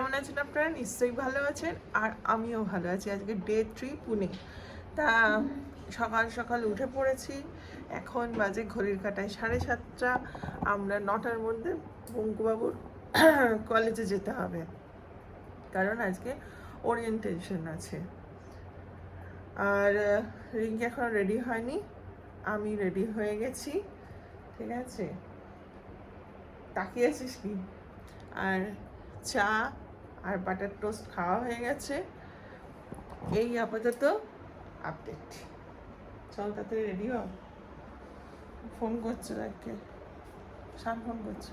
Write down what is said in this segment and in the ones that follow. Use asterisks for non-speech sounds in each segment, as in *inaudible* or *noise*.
কেমন আছেন আপনারা? নিশ্চয়ই ভালো আছেন আর আমিও ভালো আছি। আজকে ডে থ্রি পুনে। তা সকাল সকাল উঠে পড়েছি। এখন বাজে ঘড়ির কাটায় সাড়ে সাতটা। আমরা নটার মধ্যে বঙ্কুবাবুর *clears throat* কলেজে যেতে হবে। কারণ আজকে ওরিয়েন্টেশন আছে। আর রিঙ্কি এখনও রেডি হয়নি। আমি রেডি হয়ে গেছি। ঠিক আছে? তাকিয়েছিস কি? আর চা আর বাটার টোস্ট খাওয়া হয়ে গেছে। এই আপাতত আপডেট চল তাড়াতাড়ি রেডি হও। ফোন করছে তাকে। শান ফোন করছে।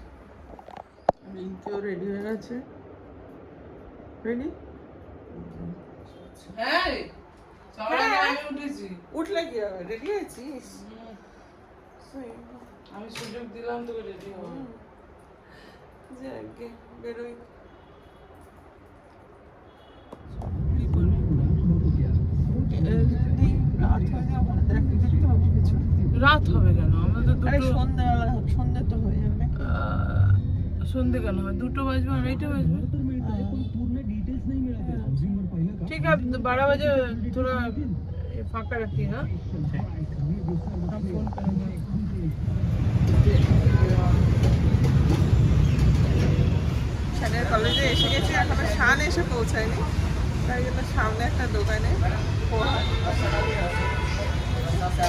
রিঙ্কিও রেডি হয়ে গেছে। রেডি হ্যাঁ রে, সবার আগে হ্যাঁ। উঠলে কি হবে? রেডি হয়েছিস? আমি সুযোগ দিলাম তোকে রেডি হব। যে আগে বেরোই। রাত হবে কেন? আমাদের দুটো সন্ধ্যাবেলা সন্ধ্যে তো হয়ে যাবে। সন্ধ্যে কেন হবে? দুটো বাজবে আড়াইটা বাজবে? ঠিক আছে বারো বাজে তোরা ফাঁকা রাখি না সানের কলেজে এসে গেছি এখনও শান এসে পৌঁছায়নি। তাই জন্য সামনে একটা দোকানে পোহা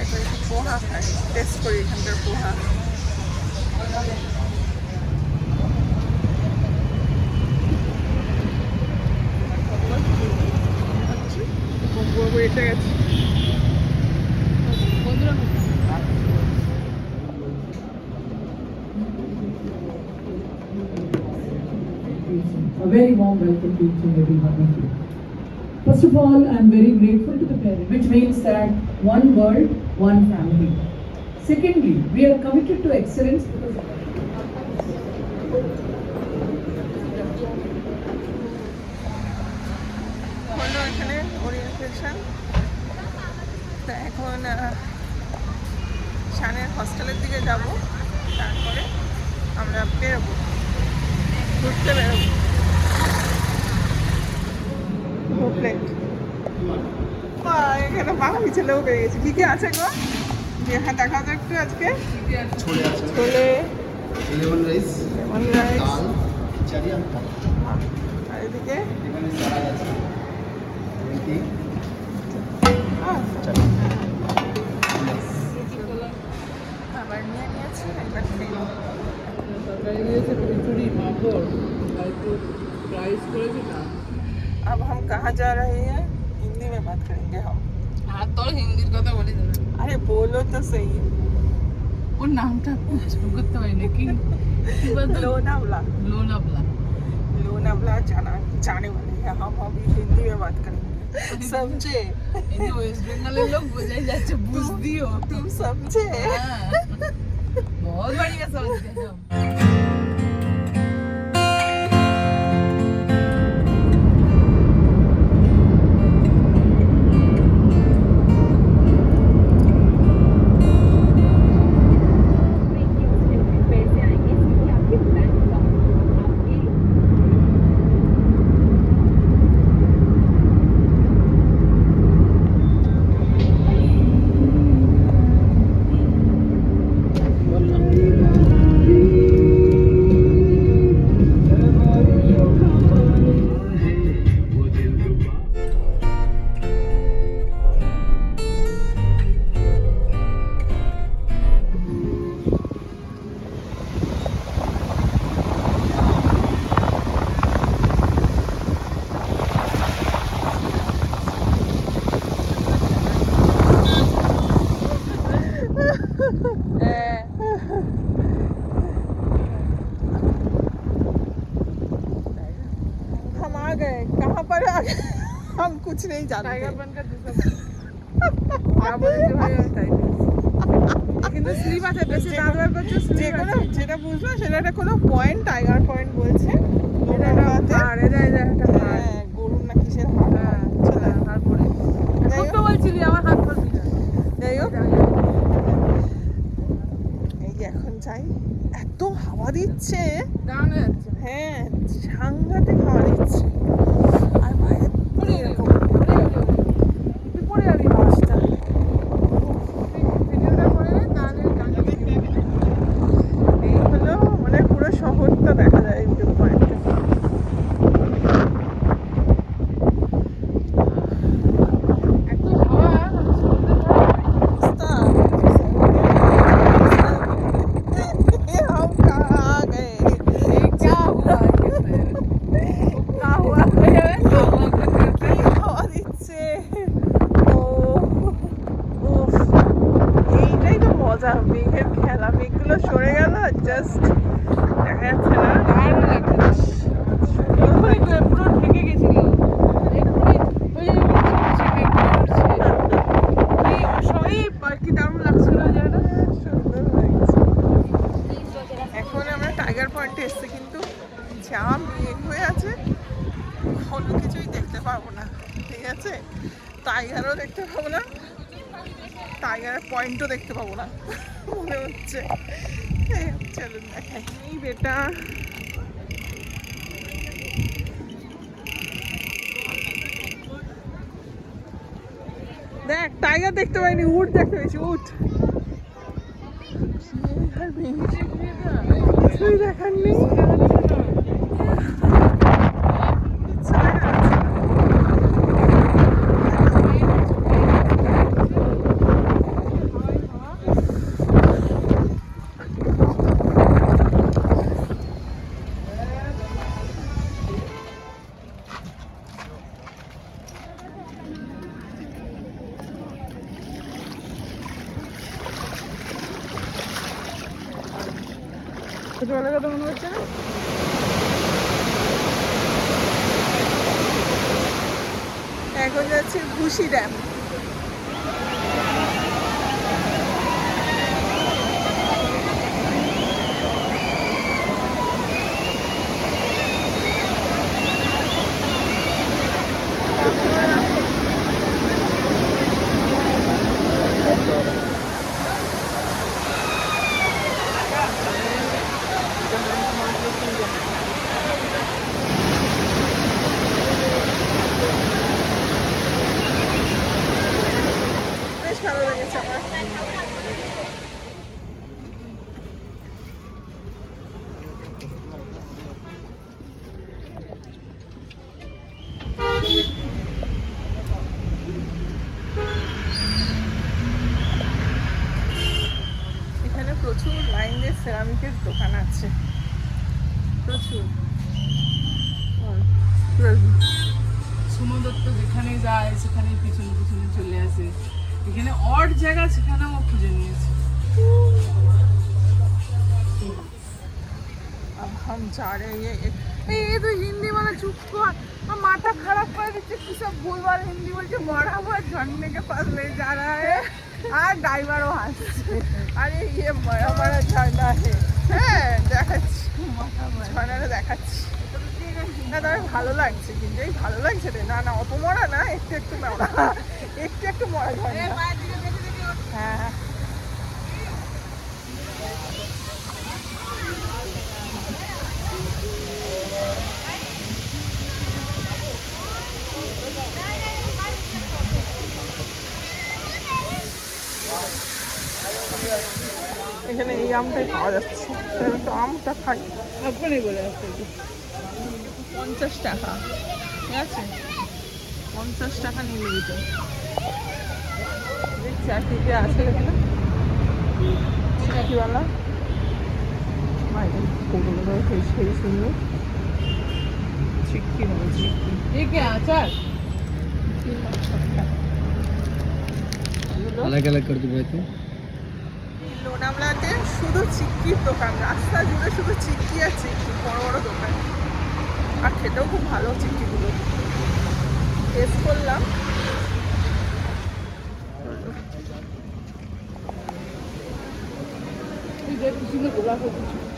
একটু একটু পোহা খাই টেস্ট করি এখানকার পোহা বঙ্গুবাবু এসে গেছে A very warm welcome to each and every one of you. First of all, I'm very grateful to the parents, which means that one world, one family. Secondly, we are committed to excellence because হলো এখানে orientation তা এখন আহ, শানের হস্টেলের দিকে যাব তারপরে আমরা বেরোবো ঘুরতে বেরোবো। প্লেট এখানে বাঙালি ছেলেও পেয়ে গেছি। কি কি আছে গো? যে হ্যাঁ দেখা যাক একটু আজকে। Chole lemon rice lemon rice. ডাল খিচাড়ি আর এদিকে? এখানে আছে। अब हम कहाँ जा रहे हैं? हिंदी में बात करेंगे हम। हाँ तो हिंदी को तो बोले अरे बोलो तो सही। वो नाम था कुछ तो है लेकिन लोनावला। लोनावला। लोनावला जाना जाने वाले हैं। हम अभी हिंदी में बात करेंगे। समझे? वेस्ट बंगाल लोग बुझे जाते बुझदी हो। तुम समझे? हाँ। बहुत बढ़िया समझते हो যেটা সেটা একটা কোনো পয়েন্ট টাইগার পয়েন্ট বলছে। গরুর না কিসের হাড়। বলছিলি আমার হাত যাই হোক। এই যে এখন যাই। এত হাওয়া দিচ্ছে। হ্যাঁ সাংঘাতিক কি দারুণ লাগছিল জায়গাটা সুন্দর লাগছে। এখন আমরা টাইগার পয়েন্টে এসেছি কিন্তু যা মেঘ হয়ে আছে। কোনো কিছুই দেখতে পাবো না, ঠিক আছে? টাইগারও দেখতে পাবো না টাইগারের পয়েন্টও দেখতে পাবো না, মনে হচ্ছে। চলুন দেখাই। বেটা। দেখ টাইগার দেখতে পাইনি উট দেখতে পেয়েছি উট। আর মেঘ। কিছুই দেখার নেই কিচ্ছু দেখা যাচ্ছে না। ছোটবেলার কথা মনে হচ্ছে না এখন যাচ্ছে ঘুষি ড্যাম। এখানে প্রচুর লাইন দিয়ে সেরামিকের দোকান আছে। প্রচুর। সুমন দত্ত যেখানে যায় সেখানে পিছনে পিছনে চলে আসে। এখানে অড জায়গা সেখানেও ও খুঁজে নিয়েছে अब हम जा रहे हैं ये एक এই এ তো হিন্দি মানে চুপ কর আমার মাথা খারাপ করে দিচ্ছে কি সব ভুলবার হিন্দি বলছে মরা हुआ झरने के पास ले जा रहा है আর ড্রাইভারও হাসছে আরে ইয়ে মরা মরা ঝর্ণা আছে হ্যাঁ দেখাচ্ছি ঝর্ণাটা দেখাচ্ছি তবে ভালো লাগছে কিন্তু এই ভালো লাগছে রে। না না অত মরা না একটু একটু মরা। একটু একটু মরা হ্যাঁ। এখানে এই আমটাই পাওয়া যাচ্ছে। তো আমটা খাই। আপনি বলে আসছে পঞ্চাশ টাকা। ঠিক আছে? পঞ্চাশ টাকা নিয়ে দিতে চাকরিতে আছে এখানে। চাকরিওয়ালা ফুলগুলো সেই সেই সুন্দর। চিক্কি হবে চিক্কি কে আচার? আলাদা আলাদা করে দেবো এতে। লোনামলাতে শুধু চিক্কির দোকান রাস্তা জুড়ে শুধু চিক্কি আর চিক্কি বড় বড় দোকান। আর খেতেও খুব ভালো চিংড়িগুলো টেস্ট করলাম। গোলাপ হচ্ছে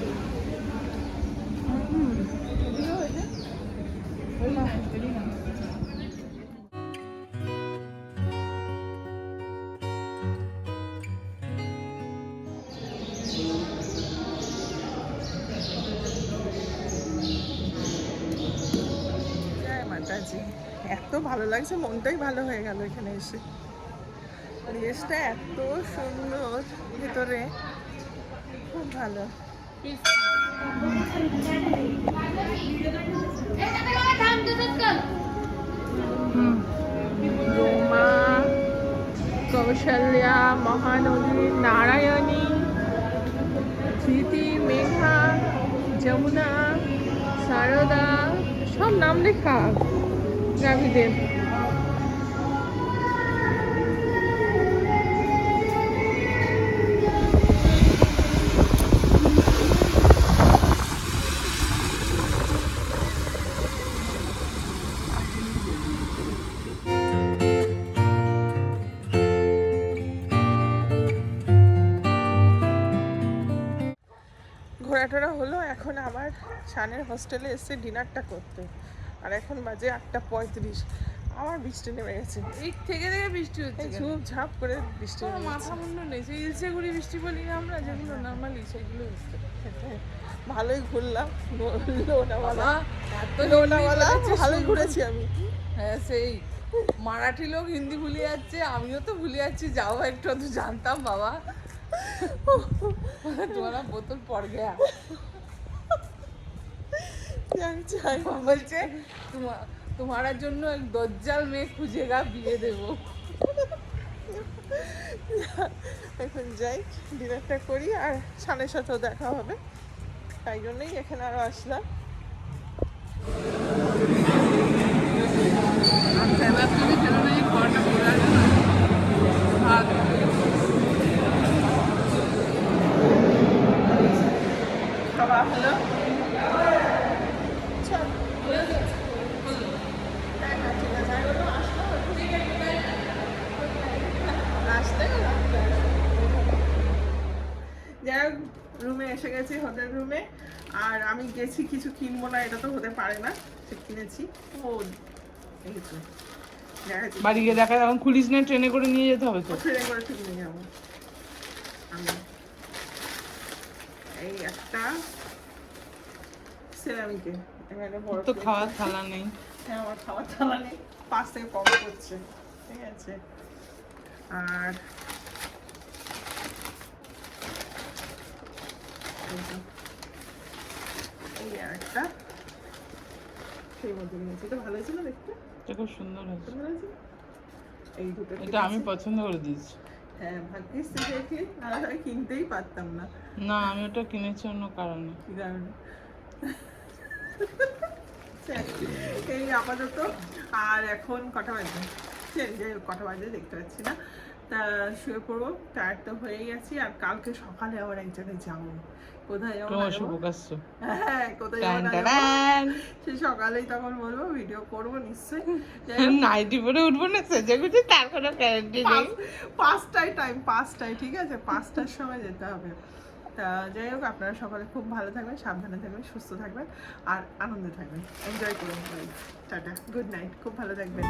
লাগছে, মনটাই ভালো হয়ে গেল এখানে এসে। পরিবেশটা এত সুন্দর ভেতরে, খুব ভালো। রোমা, কৌশল্যা মহানদী নারায়ণী স্মৃতি মেঘা যমুনা, সারদা, সব নাম লেখা। গ্রামীদের সানের হোস্টেলে এসে ডিনারটা করতে। আর এখন বাজে আটটা পঁয়ত্রিশ। আমার বৃষ্টি নেমে গেছে। এই থেকে থেকে বৃষ্টি হচ্ছে ঝুপ ঝাপ করে বৃষ্টি মাথা মুন্ড নেই। সেই ইলশেগুড়ি বৃষ্টি বলি না আমরা যেগুলো নর্মালি সেগুলো হচ্ছে। ভালোই ঘুরলাম। লোনাওয়ালা। ভালোই ঘুরেছি আমি। হ্যাঁ সেই মারাঠি লোক হিন্দি ভুলে যাচ্ছে আমিও তো ভুলে যাচ্ছি। যাও একটু তো জানতাম বাবা। *laughs* তোমারা বোতল পড় গেয়া। আমি চাই বলছে তোমার তোমার জন্য এক দজ্জাল মেয়ে খুঁজে গা বিয়ে দেবো। এখন যাই, ডিনারটা করি আর সানের সাথেও দেখা হবে। তাই জন্যই এখানে আরও আসলাম। আচ্ছা খাওয়া হলো চল। হ্যাঁ, হ্যাঁ, ঠিক আছে। আমি বললাম, আসলো? আসতে যাই হোক রুমে এসে গেছি হোটেল রুমে আর আমি গেছি কিছু কিনবো না এটা তো হতে পারে না সে কিনেছি। ও এই তো বাড়ি গিয়ে দেখা এখন খুলিস না ট্রেনে করে নিয়ে যেতে হবে তো। ট্রেনে করে ঠিক নিয়ে যাব। এই একটা সেরামিকে তো। খাওয়ার থালা নেই। হ্যাঁ আমার খাওয়ার থালা নেই পাঁচ থেকে কম করছে ঠিক আছে। আর এই যে, এই আর একটা সেই মধ্যে নিয়েছি। এটা ভালো ছিল দেখতে? এটা খুব সুন্দর হয়েছে। ভালো হয়েছে এই দুটো এটা আমি পছন্দ করে দিয়েছি। হ্যাঁ ভাগ্যিস তুই দেখি। নাহলে আমি কিনতেই পারতাম না। না আমি ওটা কিনেছি অন্য কারণে। কি কারণে এই আপাতত আর এখন কটা বাজে? যাই হোক কটা বাজে দেখতে পাচ্ছি না। তা শুয়ে পড়ব। টায়ার তো হয়ে গেছি আর কালকে সকালে আবার এক জায়গায় যাব। কোথায় হ্যাঁ কোথায় সে সকালেই তখন বলব ভিডিও করব নিশ্চয়ই। *laughs* নাইটি পরে উঠবো না সেজে গুজে তার কোনো গ্যারান্টি নেই। পাঁচটায় টাইম পাঁচটায় ঠিক আছে? পাঁচটার সময় যেতে হবে। তা যাই হোক আপনারা সকালে খুব ভালো থাকবেন সাবধানে থাকবেন সুস্থ থাকবেন আর আনন্দে থাকবেন। এনজয় করুন টাটা গুড নাইট খুব ভালো থাকবেন।